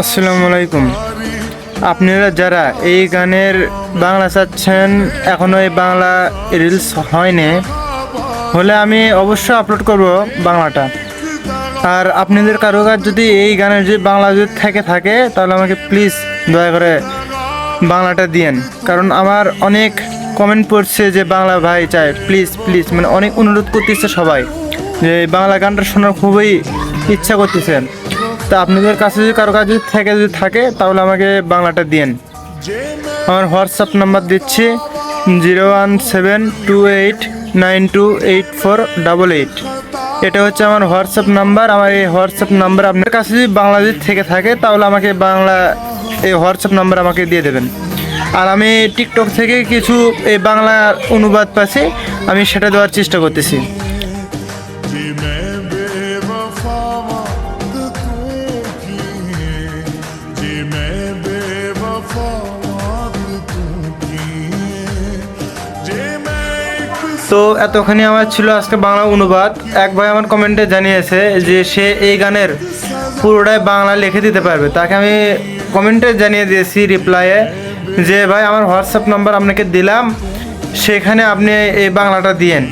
আসসালামু আলাইকুম। আপনারা যারা এই গানের বাংলা চাচ্ছেন এখনও এই বাংলা রিলস হয়নি, হলে আমি অবশ্যই আপলোড করব বাংলাটা। আর আপনাদের কারও কাজ যদি এই গানের যদি বাংলা যদি থেকে থাকে, তাহলে আমাকে প্লিজ দয়া করে বাংলাটা দিয়েন। কারণ আমার অনেক কমেন্ট পড়ছে যে বাংলা ভাই চায় প্লিজ প্লিজ মানে অনেক অনুরোধ করতেছে সবাই, যে বাংলা গানটা শোনার খুবই ইচ্ছা করতেছে তা আপনাদের কাছে যদি কারও কাছে থেকে যদি থাকে, তাহলে আমাকে বাংলাটা দিন আমার হোয়াটসঅ্যাপ নাম্বার দিচ্ছি zero one seven two eight nine two eight four double eight. এটা হচ্ছে আমার হোয়াটসঅ্যাপ নাম্বার। আমার এই হোয়াটসঅ্যাপ নাম্বার আপনার কাছে যদি বাংলাদেশ থেকে থাকে, তাহলে আমাকে বাংলা এই হোয়াটসঅ্যাপ নাম্বার আমাকে দিয়ে দেবেন। আর আমি টিকটক থেকে কিছু এই বাংলা অনুবাদ পাচ্ছি, আমি সেটা দেওয়ার চেষ্টা করতেছি। তো এতখানি আমার ছিল আজকে বাংলা অনুবাদ। এক ভাই আমার কমেন্টে জানিয়েছে যে সে এই গানের পুরোটাই বাংলা লিখে দিতে পারবে। তাকে আমি কমেন্টে জানিয়ে দিয়েছি রিপ্লাইয়ে যে, ভাই, আমার হোয়াটসঅ্যাপ নাম্বার আপনাকে দিলাম। সেখানে আপনি এই বাংলাটা দিয়েন।